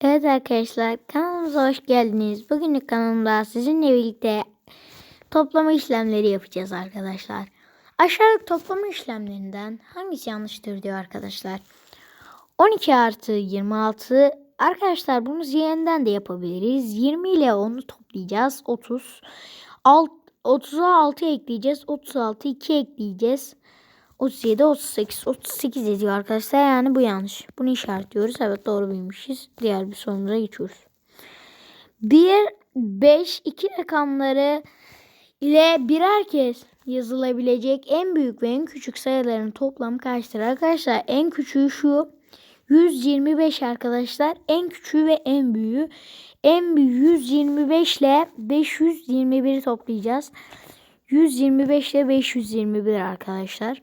Evet arkadaşlar kanalımıza hoş geldiniz. Bugünlük kanalımda sizinle birlikte toplama işlemleri yapacağız arkadaşlar. Aşağıdaki toplama işlemlerinden hangisi yanlıştır diyor arkadaşlar. 12 artı 26 arkadaşlar bunu yeniden de yapabiliriz. 20 ile 10'u toplayacağız. 30. Alt, 30'a 6 ekleyeceğiz. 36 2 ekleyeceğiz. 37, 38, 38 ediyor arkadaşlar. Yani bu yanlış. Bunu işaretliyoruz. Evet doğru bilmişiz. Diğer bir sorumuza geçiyoruz. 1, 5, 2 rakamları ile birer kez yazılabilecek en büyük ve en küçük sayıların toplamı kaçtır? Arkadaşlar en küçüğü şu. 125 arkadaşlar. En küçüğü ve en büyüğü. En büyüğü 125 ile 521'i toplayacağız. 125 ile 521 arkadaşlar.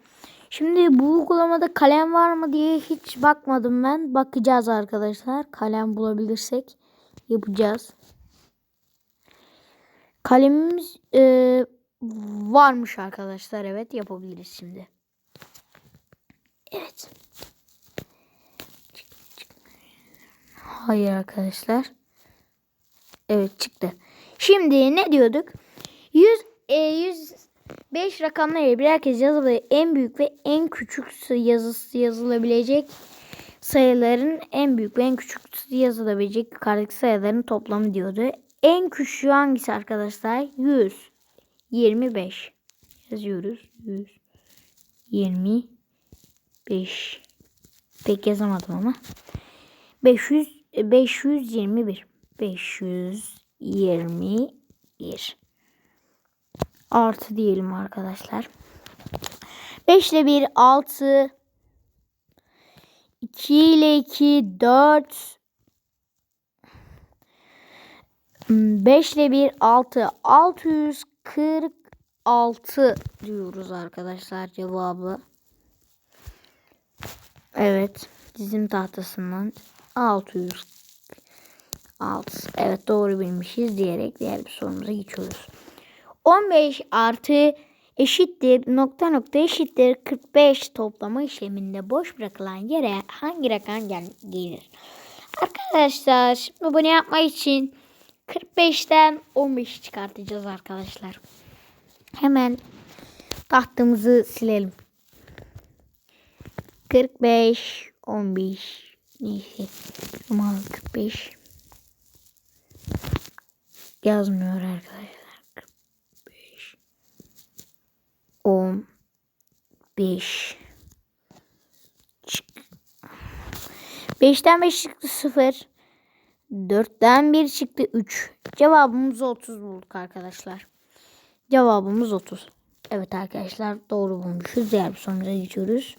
Şimdi bu uygulamada kalem var mı diye hiç bakmadım ben. Bakacağız arkadaşlar. Kalem bulabilirsek yapacağız. Kalemimiz e, varmış arkadaşlar. Evet yapabiliriz şimdi. Evet. Hayır arkadaşlar. Evet çıktı. Şimdi ne diyorduk? 100 e, 105 rakamları birer kez yazılı en büyük ve en küçük yazısı yazılabilecek sayıların en büyük ve en küçük yazılabilecek yukarıdaki sayıların toplamı diyordu. En küçüğü hangisi arkadaşlar? 125. Yazıyoruz. 125. Pek yazamadım ama. 500 521. 521 artı diyelim arkadaşlar. 5 ile 1 6 2 ile 2 4 5 ile 1 6 646 diyoruz arkadaşlar cevabı. Evet dizim tahtasından 600 6. Evet doğru bilmişiz diyerek diğer bir sorumuza geçiyoruz. 15 artı eşittir nokta nokta eşittir 45 toplama işleminde boş bırakılan yere hangi rakam gel gelir? Arkadaşlar şimdi bunu yapmak için 45'ten 15 çıkartacağız arkadaşlar. Hemen tahtamızı silelim. 45 15 neyse. Numaralı 45 yazmıyor arkadaşlar. 10 5 5'ten 5 çıktı 0 4'ten 1 çıktı 3 cevabımız 30 bulduk arkadaşlar. Cevabımız 30 evet arkadaşlar doğru bulmuşuz. Diğer bir sorumuza geçiyoruz.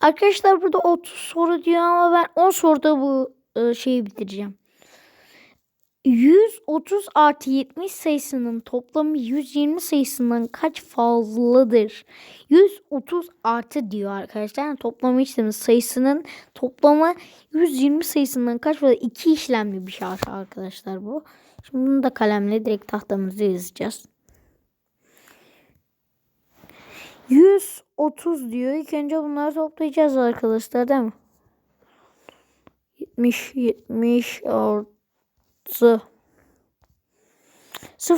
Arkadaşlar burada 30 soru diyor ama ben 10 soruda bu e, şeyi bitireceğim 130 artı 70 sayısının toplamı 120 sayısından kaç fazladır? 130 artı diyor arkadaşlar. Yani toplamı işlemi sayısının toplamı 120 sayısından kaç fazla? İki işlemli bir şey arkadaşlar bu. Şimdi bunu da kalemle direkt tahtamıza yazacağız. 130 diyor. İlk önce bunları toplayacağız arkadaşlar değil mi? 70 70 artı 0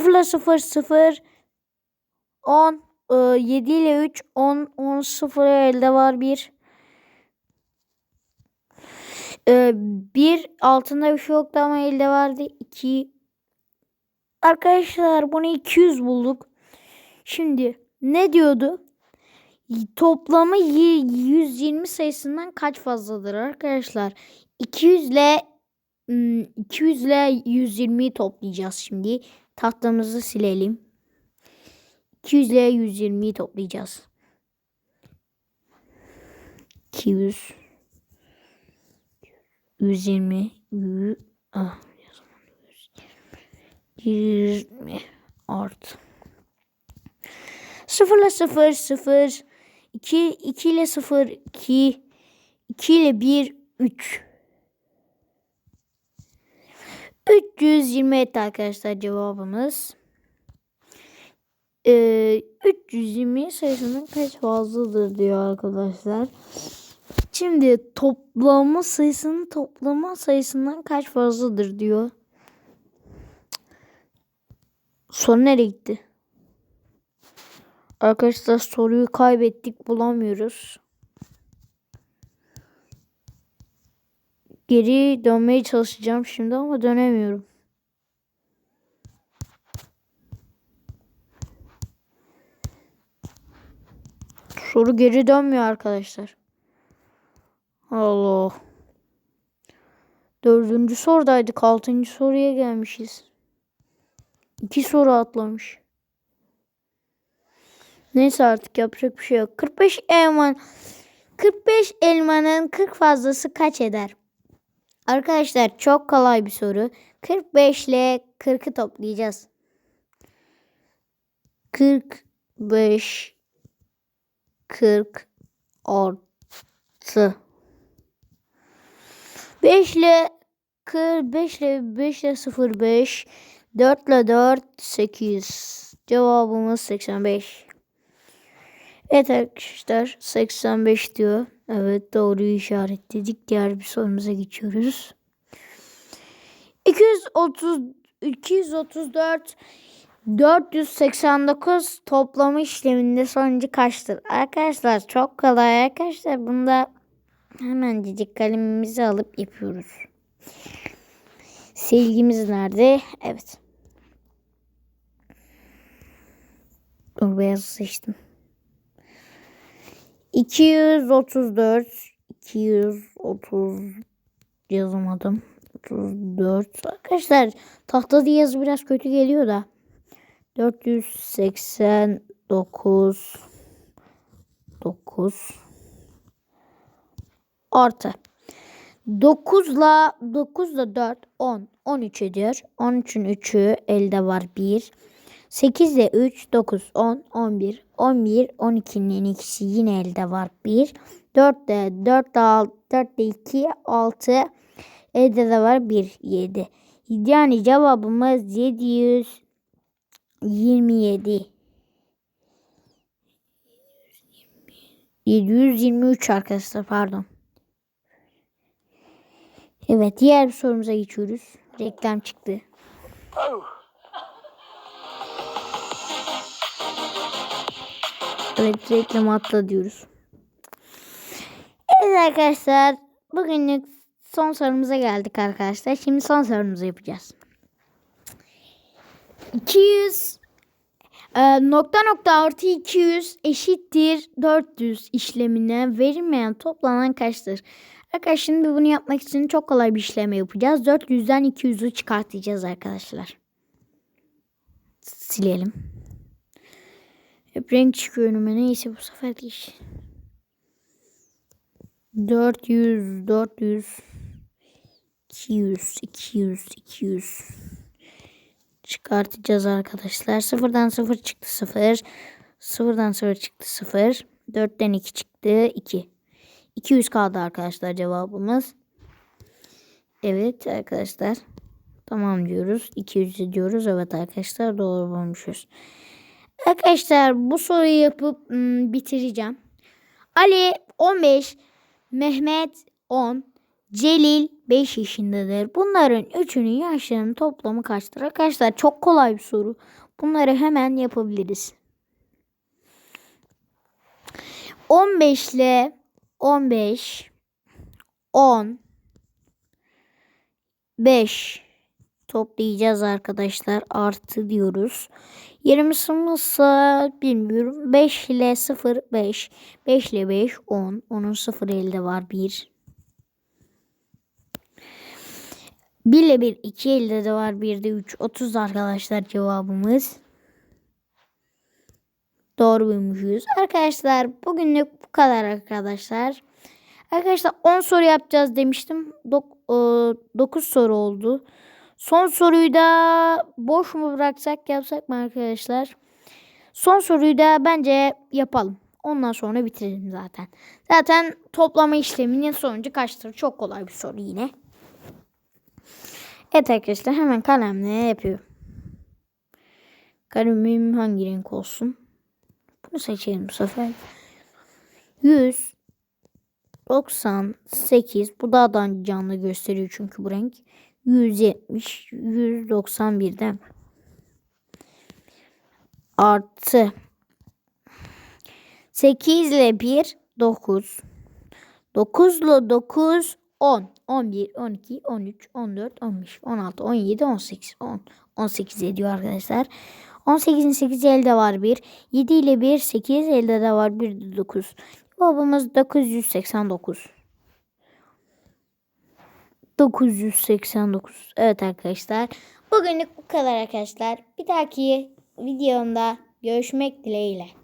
ile 0 0 10 7 ile 3 10 10 0 elde var 1 1 altında bir şey yoktu ama elde vardı 2 Arkadaşlar bunu 200 bulduk. Şimdi ne diyordu? Toplamı 120 sayısından kaç fazladır arkadaşlar? 200 ile 200 ile 120'yi toplayacağız şimdi. Tahtamızı silelim. 200 ile 120'yi toplayacağız. 200 120 100, ah, 20 art 0 ile 0 0 2 2 ile 0 2 2 ile 1 3 320 etti arkadaşlar cevabımız. Ee, 320 sayısının kaç fazladır diyor arkadaşlar. Şimdi toplama sayısının toplama sayısından kaç fazladır diyor. Soru nereye gitti? Arkadaşlar soruyu kaybettik bulamıyoruz. Geri dönmeye çalışacağım şimdi ama dönemiyorum. Soru geri dönmüyor arkadaşlar. Allah. Dördüncü sorudaydık. Altıncı soruya gelmişiz. İki soru atlamış. Neyse artık yapacak bir şey yok. 45 elman 45 elmanın 40 fazlası kaç eder? Arkadaşlar çok kolay bir soru. 45 ile 40'ı toplayacağız. 45 40 artı 5 ile 45 ile 5 ile 0 5 4 ile 4 8 cevabımız 85 Evet arkadaşlar 85 diyor. Evet doğruyu işaretledik. Diğer bir sorumuza geçiyoruz. 230 234 489 toplama işleminde sonucu kaçtır? Arkadaşlar çok kolay arkadaşlar. Bunda hemen cicik kalemimizi alıp yapıyoruz. Silgimiz nerede? Evet. Dur beyazı seçtim. 234 230 yazamadım. 34 arkadaşlar tahtada yazı biraz kötü geliyor da. 489 9 artı. 9 ile 9 ile 4 10 13 ediyor. 13'ün 3'ü elde var 1. 8 ile 3 9 10 11 11 12'nin ikisi yine elde var 1. 4 ile 4 ile 6 4 ile 2 6 elde de var 1 7. Yani cevabımız 727. 723 arkadaşlar pardon. Evet diğer sorumuza geçiyoruz. Reklam çıktı. Evet reklam atla diyoruz. Evet arkadaşlar bugünlük son sorumuza geldik arkadaşlar. Şimdi son sorumuzu yapacağız. 200 e, nokta nokta artı 200 eşittir 400 işlemine verilmeyen toplanan kaçtır? Arkadaşlar şimdi bunu yapmak için çok kolay bir işlem yapacağız. 400'den 200'ü çıkartacağız arkadaşlar. Silelim. Hep renk çıkıyor önüme. Neyse bu sefer değil. 400, 400, 200, 200, 200 çıkartacağız arkadaşlar. Sıfırdan sıfır çıktı sıfır. Sıfırdan sıfır çıktı sıfır. Dörtten iki çıktı iki. 200 kaldı arkadaşlar cevabımız. Evet arkadaşlar. Tamam diyoruz. 200 diyoruz. Evet arkadaşlar doğru bulmuşuz. Arkadaşlar bu soruyu yapıp ım, bitireceğim. Ali 15, Mehmet 10, Celil 5 yaşındadır. Bunların üçünün yaşlarının toplamı kaçtır? Arkadaşlar çok kolay bir soru. Bunları hemen yapabiliriz. 15 ile 15 10 5 toplayacağız arkadaşlar. Artı diyoruz. Yerimi sığmazsa bilmiyorum. 5 ile 0 5. 5 ile 5 10. Onun 0 elde var 1. 1 ile 1 2 elde de var. 1 de 3 30 arkadaşlar cevabımız. Doğru bulmuşuz. Arkadaşlar bugünlük bu kadar arkadaşlar. Arkadaşlar 10 soru yapacağız demiştim. 9 soru oldu. Son soruyu da boş mu bıraksak yapsak mı arkadaşlar? Son soruyu da bence yapalım. Ondan sonra bitirelim zaten. Zaten toplama işleminin sonucu kaçtır? Çok kolay bir soru yine. Evet arkadaşlar hemen kalemle yapıyorum. Kalemim hangi renk olsun? Bunu seçelim bu sefer. 100 98 bu daha canlı gösteriyor çünkü bu renk. 170 191'den artı 8 ile 1 9 9 ile 9 10 11 12 13 14 15 16 17 18 10 18 ediyor arkadaşlar. 18'in 8 elde var 1. 7 ile 1 8 elde de var 1 de 9. Cevabımız 989. 989. Evet arkadaşlar. Bugünlük bu kadar arkadaşlar. Bir dahaki videomda görüşmek dileğiyle.